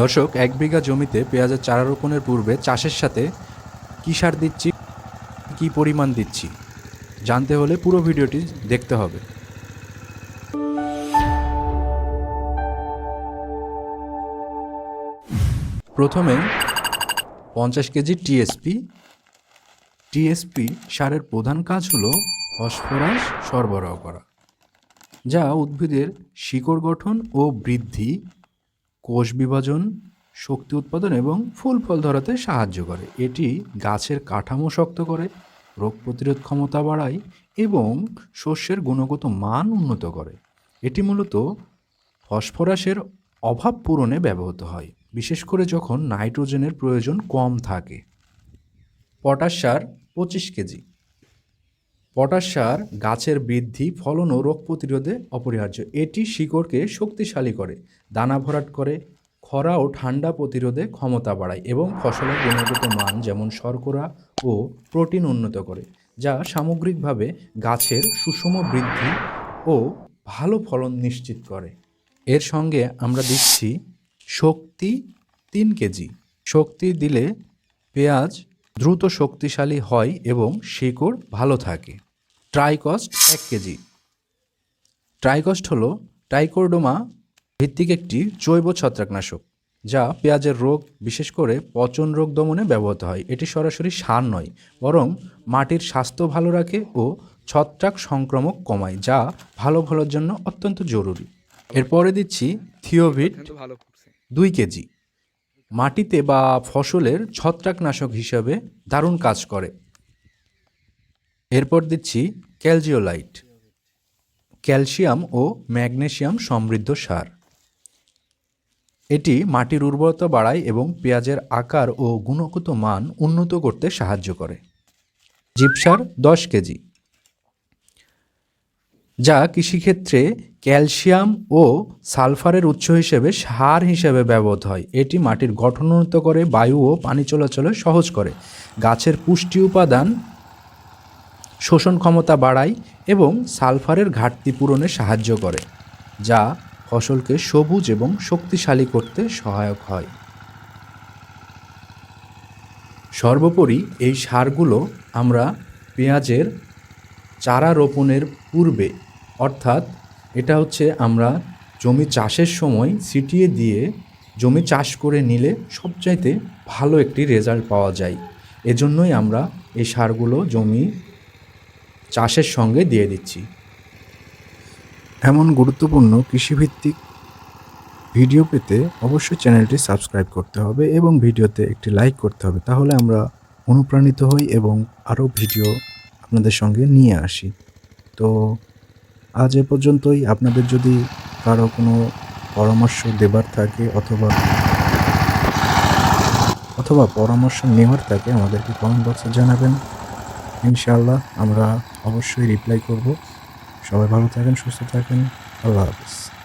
দর্শক, এক বিঘা জমিতে পেঁয়াজের চারা রোপণের পূর্বে চাষের সাথে কী সার দিচ্ছি, কী পরিমাণ দিচ্ছি, জানতে হলে পুরো ভিডিওটি দেখতে হবে। প্রথমে পঞ্চাশ কেজি টিএসপি টিএসপি সারের প্রধান কাজ হলো ফসফরাস সরবরাহ করা, যা উদ্ভিদের শিকড় গঠন ও বৃদ্ধি কোষ বিভাজন, শক্তি উৎপাদন এবং ফুল ফল ধরাতে সাহায্য করে। এটি গাছের কাঠামো শক্ত করে, রোগ প্রতিরোধ ক্ষমতা বাড়ায় এবং শস্যের গুণগত মান উন্নত করে। এটি মূলত ফসফরাসের অভাব পূরণে ব্যবহৃত হয়, বিশেষ করে যখন নাইট্রোজেনের প্রয়োজন কম থাকে। পটাশ সার পঁচিশ কেজি। পটাশ সার গাছের বৃদ্ধি, ফলন ও রোগ প্রতিরোধে অপরিহার্য। এটি শিকড়কে শক্তিশালী করে, দানা ভরাট করে, খরা ও ঠান্ডা প্রতিরোধে ক্ষমতা বাড়ায় এবং ফসলের গুণগত মান যেমন শর্করা ও প্রোটিন উন্নত করে, যা সামগ্রিকভাবে গাছের সুষম বৃদ্ধি ও ভালো ফলন নিশ্চিত করে। এর সঙ্গে আমরা দিচ্ছি শক্তি তিন কেজি। শক্তি দিলে পেঁয়াজ দ্রুত শক্তিশালী হয় এবং শিকড় ভালো থাকে। ট্রাইকস্ট এক কেজি। ট্রাইকস্ট হলো ট্রাইকোডোমা ভিত্তিক একটি জৈব ছত্রাকনাশক যা পেঁয়াজের রোগ বিশেষ করে পচন রোগ দমনে ব্যবহৃত হয়। এটি সরাসরি সার নয় বরং মাটির স্বাস্থ্য ভালো রাখে ও ছত্রাক সংক্রমক কমায় যা ভালো ফলের জন্য অত্যন্ত জরুরি। এরপরে দিচ্ছি থিওভিট ভালো দুই কেজি। মাটিতে বা ফসলের ছত্রাকনাশক হিসাবে দারুণ কাজ করে। এরপর দিচ্ছি ক্যালজিওলাইট, ক্যালসিয়াম ও ম্যাগনেসিয়াম সমৃদ্ধ সার। এটি মাটির উর্বরতা বাড়ায় এবং পেঁয়াজের আকার ও গুণগত মান উন্নত করতে সাহায্য করে। জিপসার দশ কেজি। যা কৃষিক্ষেত্রে ক্যালসিয়াম ও সালফারের উৎস হিসেবে সার হিসেবে ব্যবহৃত হয়। এটি মাটির গঠন উন্নত করে, বায়ু ও পানি চলাচলে সহজ করে। গাছের পুষ্টি উপাদান শোষণ ক্ষমতা বাড়ায় এবং সালফারের ঘাটতি পূরণে সাহায্য করে, যা ফসলকে সবুজ এবং শক্তিশালী করতে সহায়ক হয়। সর্বোপরি এই সারগুলো আমরা পেঁয়াজের চারা রোপণের পূর্বে, অর্থাৎ এটা হচ্ছে আমরা জমি চাষের সময় ছিটিয়ে দিয়ে জমি চাষ করে নিলে সবচাইতে ভালো একটি রেজাল্ট পাওয়া যায়। এজন্যই আমরা এই সারগুলো জমি চাষের সঙ্গে দিয়ে দিচ্ছি। এমন গুরুত্বপূর্ণ কৃষিভিত্তিক ভিডিও পেতে অবশ্যই চ্যানেলটি সাবস্ক্রাইব করতে হবে এবং ভিডিওতে একটি লাইক করতে হবে। তাহলে আমরা অনুপ্রাণিত হই এবং আরও ভিডিও আপনাদের সঙ্গে নিয়ে আসি। তো আজ এ পর্যন্তই। আপনাদের যদি কারও কোনো পরামর্শ দেবার থাকে অথবা অথবা পরামর্শ নেওয়ার থাকে, আমাদেরকে কমেন্ট বক্সে জানাবেন। ইনশাআল্লাহ আমরা অবশ্যই রিপ্লাই করব। সবাই ভালো থাকেন সুস্থ থাকেন। আল্লাহ হাফিজ।